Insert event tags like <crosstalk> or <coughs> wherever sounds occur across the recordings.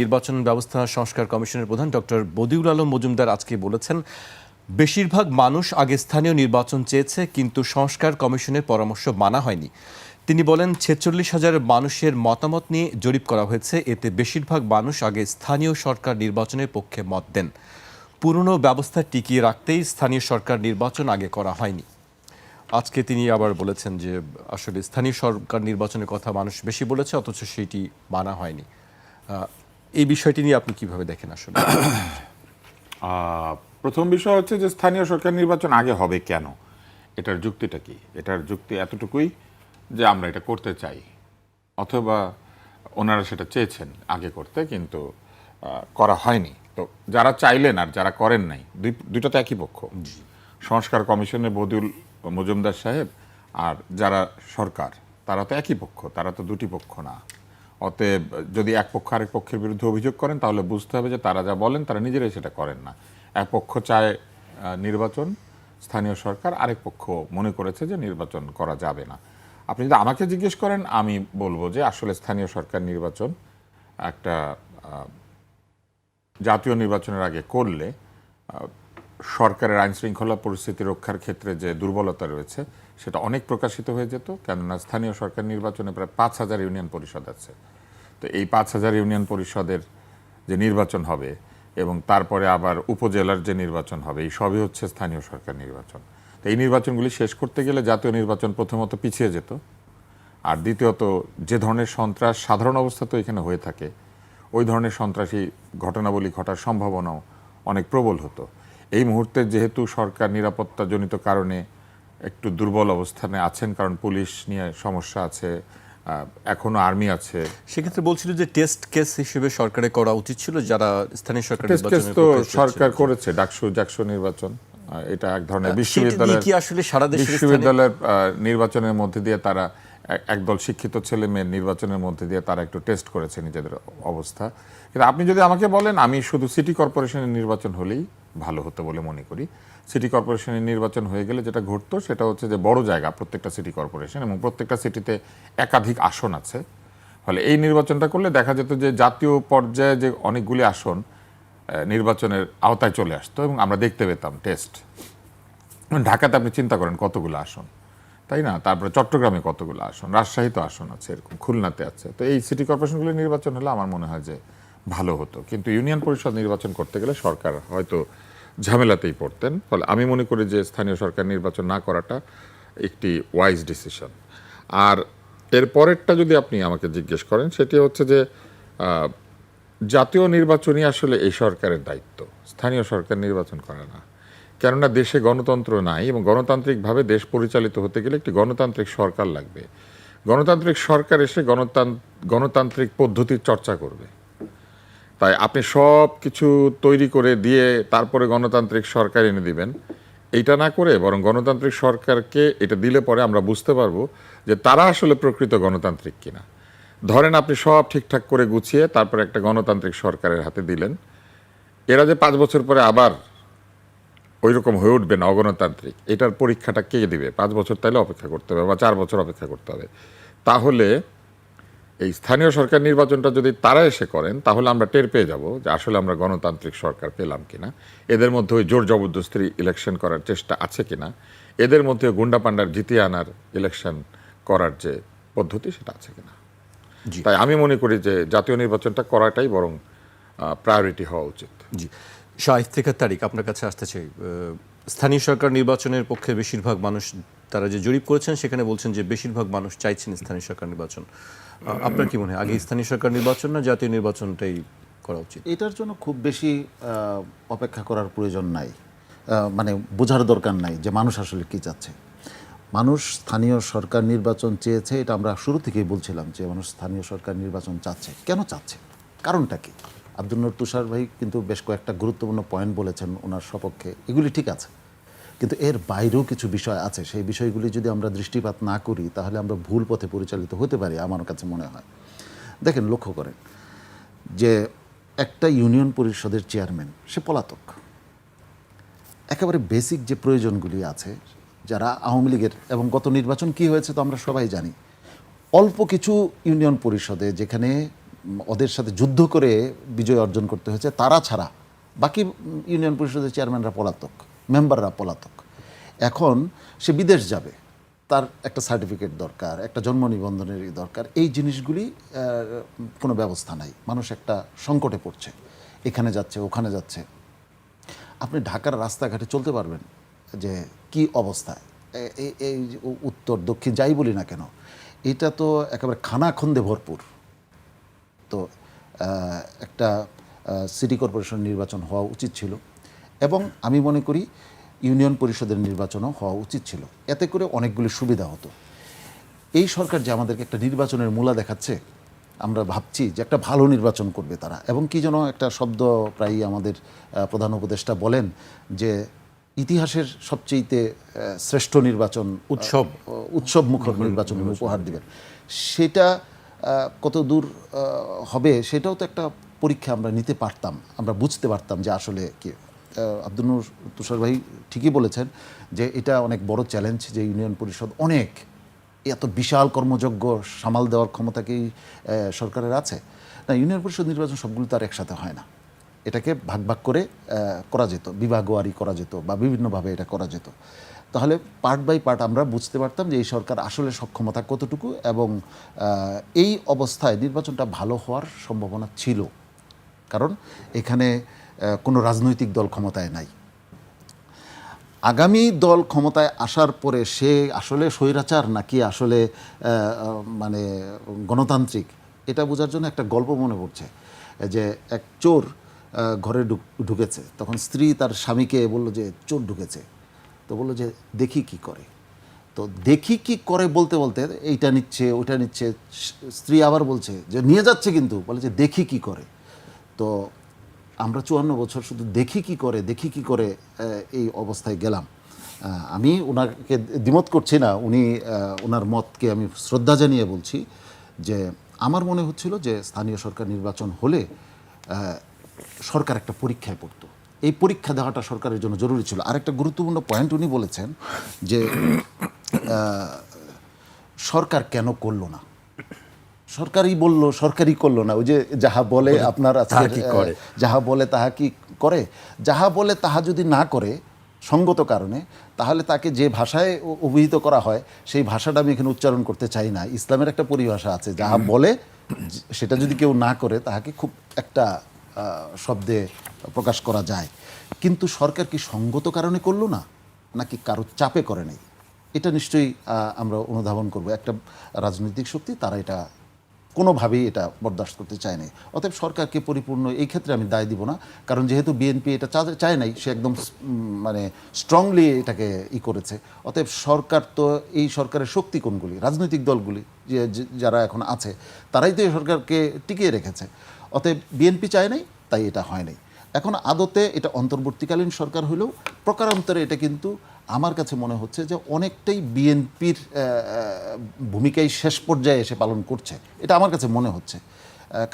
নির্বাচন ব্যবস্থা সংস্কার কমিশনের প্রধান ডক্টর বদিউল আলম মজুমদার আজকে বলেছেন, বেশিরভাগ মানুষ আগে স্থানীয় নির্বাচন চেয়েছে, কিন্তু সংস্কার কমিশনের পরামর্শ মানা হয়নি। তিনি বলেন, ছেচল্লিশ হাজার মানুষের মতামত নিয়ে জরিপ করা হয়েছে, এতে বেশিরভাগ মানুষ আগে স্থানীয় সরকার নির্বাচনের পক্ষে মত দেন। পুরনো ব্যবস্থা টিকিয়ে রাখতেই স্থানীয় সরকার নির্বাচন আগে করা হয়নি। আজকে তিনি আবার বলেছেন যে, আসলে স্থানীয় সরকার নির্বাচনের কথা মানুষ বেশি বলেছে, অথচ সেইটি মানা হয়নি। এই বিষয়টি নিয়ে আপনি কীভাবে দেখেন আসলে? <coughs> প্রথম বিষয় হচ্ছে যে স্থানীয় সরকার নির্বাচন আগে হবে কেন? এটার যুক্তিটা কি? এটার যুক্তি এতটুকুই যে আমরা এটা করতে চাই। অথবা ওনারা সেটা চেয়েছেন আগে করতে কিন্তু করা হয়নি। তো যারা চাইলেন আর যারা করেন নাই দুই দুইটা তো একই পক্ষ। সংস্কার কমিশনের বদিউল মজুমদার সাহেব আর যারা সরকার তারা তো একই পক্ষ তারা তো দুটি পক্ষ না। অতএব যদি এক পক্ষ আরেক পক্ষের বিরুদ্ধে অভিযোগ করেন, তাহলে বুঝতে হবে যে তারা যা বলেন, তারা নিজেরাই সেটা করেন না। এক পক্ষ চায় নির্বাচন, স্থানীয় সরকার আরেক পক্ষ মনে করেছে যে নির্বাচন করা যাবে না। আপনি যদি আমাকে জিজ্ঞেস করেন, আমি বলব যে আসলে স্থানীয় সরকার নির্বাচন একটা জাতীয় নির্বাচনের আগে করলে সরকারের আইন শৃঙ্খলা পরিস্থিতি রক্ষার ক্ষেত্রে যে দুর্বলতা রয়েছে, সেটা অনেক প্রকাশিত হয়ে যেত, কেননা স্থানীয় সরকার নির্বাচনে প্রায় পাঁচ হাজার ইউনিয়ন পরিষদ আছে। তো এই পাঁচ হাজার ইউনিয়ন পরিষদের যে নির্বাচন হবে এবং তারপরে আবার উপজেলার যে নির্বাচন হবে, এই সবই হচ্ছে স্থানীয় সরকার নির্বাচন। তো এই নির্বাচনগুলি শেষ করতে গেলে জাতীয় নির্বাচন প্রথমত পিছিয়ে যেত, আর দ্বিতীয়ত যে ধরনের সন্ত্রাস, সাধারণ অবস্থা তো এখানে হয়ে থাকে, ওই ধরনের সন্ত্রাসী ঘটনাবলী ঘটার সম্ভাবনাও অনেক প্রবল হতো। এই মুহূর্তে যেহেতু সরকার নিরাপত্তাজনিত কারণে একটু দুর্বল অবস্থানে আছেন কারণ পুলিশ নিয়ে সমস্যা আছে এখনও আর্মি আছে। সেক্ষেত্রে বলছিল যে টেস্ট কেস হিসেবে সরকারের করা উচিত ছিল যারা স্থানীয় সরকার টেস্ট কেস তো সরকার করেছে ডাকসু জাকসু নির্বাচন এটা এক ধরনের বিশ্ববিদ্যালয় কি আসলে সারা স্থানীয়- বিশ্ববিদ্যালয়ের নির্বাচনের মধ্যে দিয়ে তারা একদল শিক্ষিত ছেলে মেয়ের নির্বাচনের মধ্যে দিয়ে তারা একটু টেস্ট করেছে নিজেদের অবস্থা। কিন্তু আপনি যদি আমাকে বলেন, আমি শুধু সিটি কর্পোরেশনের নির্বাচন হলেই ভালো হতো বলে মনে করি। সিটি কর্পোরেশনের নির্বাচন হয়ে গেলে যেটা ঘটতো, সেটা হচ্ছে যে বড় জায়গা, প্রত্যেকটা সিটি কর্পোরেশন এবং প্রত্যেকটা সিটিতে একাধিক আসন আছে। ফলে এই নির্বাচনটা করলে দেখা যেত যে জাতীয় পর্যায়ে যে অনেকগুলি আসন নির্বাচনের আওতায় চলে আসতো এবং আমরা দেখতে পেতাম টেস্ট ঢাকাতে আপনি চিন্তা করেন কতগুলো আসন? তাই না? তারপরে চট্টগ্রামে কতগুলো আসন? রাজশাহী তো আসন আছে এরকম, খুলনাতে আছে। তো এই সিটি কর্পোরেশনগুলো নির্বাচন হলে আমার মনে হয় যে ভালো হতো। কিন্তু ইউনিয়ন পরিষদ নির্বাচন করতে গেলে সরকার হয়তো ঝামেলাতেই পড়তেন। ফলে আমি মনে করি যে স্থানীয় সরকার নির্বাচন না করাটা একটি ওয়াইজ ডিসিশন আর এর পরেরটা যদি আপনি আমাকে জিজ্ঞেস করেন, সেটি হচ্ছে যে জাতীয় নির্বাচনই আসলে এই সরকারের দায়িত্ব। স্থানীয় সরকার নির্বাচন করে না। কেননা দেশে গণতন্ত্র নাই এবং গণতান্ত্রিকভাবে দেশ পরিচালিত হতে গেলে একটি গণতান্ত্রিক সরকার লাগবে। গণতান্ত্রিক সরকার এসে গণতান, গণতান্ত্রিক পদ্ধতির চর্চা করবে। তাই আপনি সব কিছু তৈরি করে দিয়ে তারপরে গণতান্ত্রিক সরকার এনে দিবেন। এইটা না করে বরং গণতান্ত্রিক সরকারকে এটা দিলে পরে আমরা বুঝতে পারব যে তারা আসলে প্রকৃত গণতান্ত্রিক কিনা। ধরেন আপনি সব ঠিকঠাক করে গুছিয়ে তারপরে একটা গণতান্ত্রিক সরকারের হাতে দিলেন। এরা যে পাঁচ বছর পরে আবার ওই রকম হয়ে উঠবে না অগণতান্ত্রিক। এটার পরীক্ষাটা কে দিবে? পাঁচ বছর তাইলে অপেক্ষা করতে হবে বা চার বছর অপেক্ষা করতে হবে। তাহলে এই স্থানীয় সরকার নির্বাচনটা যদি তারা এসে করেন তাহলে আমরা টের পেয়ে যাব যে আসলে আমরা গণতান্ত্রিক সরকার পেলাম কিনা। এদের মধ্যে ওই জোর জবরদস্তি ইলেকশন করার চেষ্টা আছে কিনা? এদের মধ্যে গুন্ডা পান্ডার জিতিয়ে আনার ইলেকশন করার যে পদ্ধতি সেটা আছে কিনা। তাই আমি মনে করি যে জাতীয় নির্বাচনটা করাটাই বরং প্রায়োরিটি হওয়া উচিত। জি। ইফতেখার তারিক আপনার কাছে আসতে চাই। স্থানীয় সরকার নির্বাচনের পক্ষে বেশিরভাগ মানুষ তারা যে জরিপ করেছেন সেখানে বলছেন যে বেশিরভাগ মানুষ চাইছেন স্থানীয় সরকার নির্বাচন। আপনার কি মনে হয়? আগে স্থানীয় সরকার নির্বাচন না জাতীয় নির্বাচনটাই করা উচিত? এটার জন্য খুব বেশি অপেক্ষা করার প্রয়োজন নাই। মানে বোঝার দরকার নাই যে মানুষ আসলে কি চাচ্ছে। মানুষ স্থানীয় সরকার নির্বাচন চেয়েছে, এটা আমরা শুরু থেকেই বলছিলাম যে মানুষ স্থানীয় সরকার নির্বাচন চাচ্ছে। কেন চাচ্ছে? কারণটা কি? আব্দুল নূর তুষার ভাই কিন্তু বেশ কয়েকটা গুরুত্বপূর্ণ পয়েন্ট বলেছেন ওনার সপক্ষে। এগুলি ঠিক আছে। কিন্তু এর বাইরেও কিছু বিষয় আছে। সেই বিষয়গুলি যদি আমরা দৃষ্টিপাত না করি, তাহলে আমরা ভুল পথে পরিচালিত হতে পারি, আমার কাছে মনে হয়। দেখেন, লক্ষ্য করেন যে একটা ইউনিয়ন পরিষদের চেয়ারম্যান, সে পলাতক। একেবারে বেসিক যে প্রয়োজনগুলি আছে, যারা আওয়ামী লীগের এবং গত নির্বাচন কি হয়েছে তো আমরা সবাই জানি। অল্প কিছু ইউনিয়ন পরিষদে যেখানে ওদের সাথে যুদ্ধ করে বিজয় অর্জন করতে হয়েছে। তারা ছাড়া বাকি ইউনিয়ন পরিষদের চেয়ারম্যানরা পলাতক, মেম্বাররা পলাতক। এখন সে বিদেশ যাবে, তার একটা সার্টিফিকেট দরকার, একটা জন্ম নিবন্ধনের দরকার। এই জিনিসগুলি কোনো ব্যবস্থা নাই। মানুষ একটা সংকটে পড়ছে। এখানে যাচ্ছে, ওখানে যাচ্ছে। আপনি ঢাকার রাস্তাঘাটে চলতে পারবেন যে কি এ- এই উত্তর, দক্ষিণ, যাই বলি না কেন, এটা তো একেবারে খানা খানাখন্দে ভরপুর। তো একটা সিটি কর্পোরেশন নির্বাচন হওয়া উচিত ছিল এবং আমি মনে করি ইউনিয়ন পরিষদের নির্বাচনও হওয়া উচিত ছিল। এতে করে অনেকগুলি সুবিধা হতো। এই সরকার যে আমাদেরকে একটা নির্বাচনের মূলা দেখাচ্ছে আমরা ভাবছি যে একটা ভালো নির্বাচন করবে তারা। এবং কি যেন একটা শব্দ প্রায়ই আমাদের প্রধান উপদেষ্টা বলেন যে ইতিহাসের সবচেয়েতে শ্রেষ্ঠ নির্বাচন উৎসব। উৎসব মুখর নির্বাচন। উপহার দিবেন। সেটা কত দূর হবে সেটাও তো একটা পরীক্ষা আমরা নিতে পারতাম। আমরা বুঝতে পারতাম যে আসলে কি আব্দুল তুষার ভাই ঠিকই বলেছেন যে এটা অনেক বড় চ্যালেঞ্জ যে ইউনিয়ন পরিষদ অনেক এত বিশাল কর্মযজ্ঞ সামাল দেওয়ার ক্ষমতা কি সরকারের আছে? না, ইউনিয়ন পরিষদ নির্বাচন সবগুলো তো আর একসাথে হয় না। এটাকে ভাগ ভাগ করে করা যেত, বিভাগওয়ারি করা যেত বা বিভিন্নভাবে এটা করা যেত। তাহলে পার্ট বাই পার্ট আমরা বুঝতে পারতাম যে এই সরকার আসলে সক্ষমতা কতটুকু এবং এই অবস্থায় নির্বাচনটা ভালো হওয়ার সম্ভাবনা ছিল। কারণ এখানে কোনো রাজনৈতিক দল ক্ষমতায় নাই। আগামী দল ক্ষমতায় আসার পরে সে আসলে স্বৈরাচার নাকি আসলে মানে গণতান্ত্রিক, এটা বোঝার জন্য একটা গল্প মনে পড়ছে। যে এক চোর ঘরে ঢুক- ঢুকেছে। তখন স্ত্রী তার স্বামীকে বলল যে, চোর ঢুকেছে। তো বলল যে, দেখি কি করে। তো দেখি কি করে বলতে বলতে এইটা নিচ্ছে, ওইটা নিচ্ছে, স্ত্রী আবার বলছে যে, নিয়ে যাচ্ছে কিন্তু। বলে যে, দেখি কি করে। তো আমরা চুয়ান্ন বছর শুধু দেখি কি করে, দেখি কি করে এই অবস্থায় গেলাম। আমি ওনাকে দ্বিমত করছি না, উনি ওনার মতকে আমি শ্রদ্ধা জানিয়ে বলছি যে, আমার মনে হচ্ছিল যে, স্থানীয় সরকার নির্বাচন হলে সরকার একটা পরীক্ষায় পড়তো। এই পরীক্ষা দেওয়াটা সরকারের জন্য জরুরি ছিল। আরেকটা গুরুত্বপূর্ণ পয়েন্ট উনি বলেছেন যে সরকার কেন করল না? সরকারই বলল সরকারই করল না। ওই যে যাহা বলে আপনার যাহা বলে তাহা কি করে? যাহা বলে তাহা যদি না করে সঙ্গত কারণে তাহলে তাকে যে ভাষায় অভিহিত করা হয় সেই ভাষাটা আমি এখানে উচ্চারণ করতে চাই না। ইসলামের একটা পরিভাষা আছে যাহা বলে সেটা যদি কেউ না করে তাহাকে খুব একটা শব্দে প্রকাশ করা যায়। কিন্তু সরকার কি সঙ্গত কারণে করল না? নাকি কারও চাপে করে নাই? এটা নিশ্চয়ই আমরা অনুধাবন করব। একটা রাজনৈতিক শক্তি, তারা এটা কোনোভাবেই এটা বরদাস্ত করতে চায় নাই অতএব সরকারকে পরিপূর্ণ, এই ক্ষেত্রে আমি দায় দিব না। কারণ যেহেতু বিএনপি এটা চায় নাই, সে একদম মানে স্ট্রংলি এটাকে ই করেছে। অতএব সরকার তো এই সরকারের শক্তি কোনগুলি? রাজনৈতিক দলগুলি যে, যারা এখন আছে, তারাই তো এই সরকারকে টিকিয়ে রেখেছে। অতএব বিএনপি চায় নাই, তাই এটা হয় নাই। এখন আদতে এটা অন্তর্বর্তীকালীন সরকার হলেও প্রকারান্তরে এটা কিন্তু আমার কাছে মনে হচ্ছে যে অনেকটাই বিএনপির ভূমিকাই শেষ পর্যায়ে এসে পালন করছে। এটা আমার কাছে মনে হচ্ছে।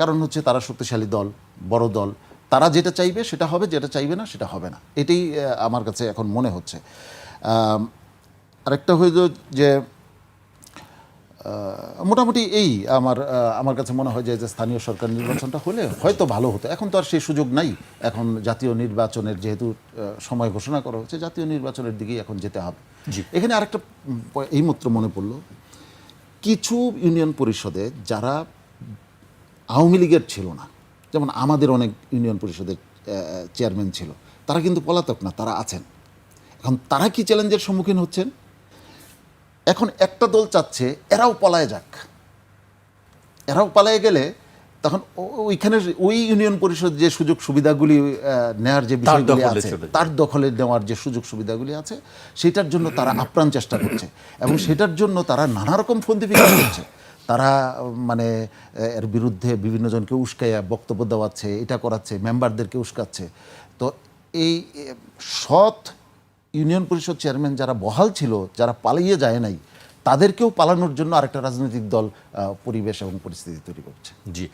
কারণ হচ্ছে তারা শক্তিশালী দল, বড় দল। তারা যেটা চাইবে সেটা হবে, যেটা চাইবে না সেটা হবে না। এটাই আমার কাছে এখন মনে হচ্ছে। আরেকটা হইল যে মোটামুটি এই আমার আমার কাছে মনে হয় যে স্থানীয় সরকার নির্বাচনটা হলে হয়তো ভালো হতো। এখন তো আর সেই সুযোগ নাই। এখন জাতীয় নির্বাচনের যেহেতু সময় ঘোষণা করা হচ্ছে জাতীয় নির্বাচনের দিকেই এখন যেতে হবে। এখানে আরেকটা এই এইমাত্র মনে পড়ল। কিছু ইউনিয়ন পরিষদে যারা আওয়ামী লীগের ছিল না যেমন আমাদের অনেক ইউনিয়ন পরিষদের চেয়ারম্যান ছিল তারা কিন্তু পলাতক না তারা আছেন। এখন তারা কি চ্যালেঞ্জের সম্মুখীন হচ্ছেন? এখন একটা দল চাচ্ছে এরাও পলায় যাক। এরাও পালায় গেলে তখন ওইখানে ওই ইউনিয়ন পরিষদ যে সুযোগ সুবিধাগুলি নেওয়ার যে বিষয়গুলি আছে তার দখলে নেওয়ার যে সুযোগ সুবিধাগুলি আছে সেটার জন্য তারা আপ্রাণ চেষ্টা করছে। এবং সেটার জন্য তারা নানা রকম ফন্দি ফিকির করছে। তারা মানে এর বিরুদ্ধে বিভিন্ন জনকে উস্কাইয়া বক্তব্য দেওয়াচ্ছে এটা করাচ্ছে মেম্বারদেরকে উস্কাচ্ছে। তো এই সৎ ইউনিয়ন পরিষদ চেয়ারম্যান যারা বহাল ছিল, যারা পালিয়ে যায় নাই, তাদেরকেও পালানোর জন্য আরেকটা রাজনৈতিক দল পরিবেশ এবং পরিস্থিতি তৈরি করছে। জি।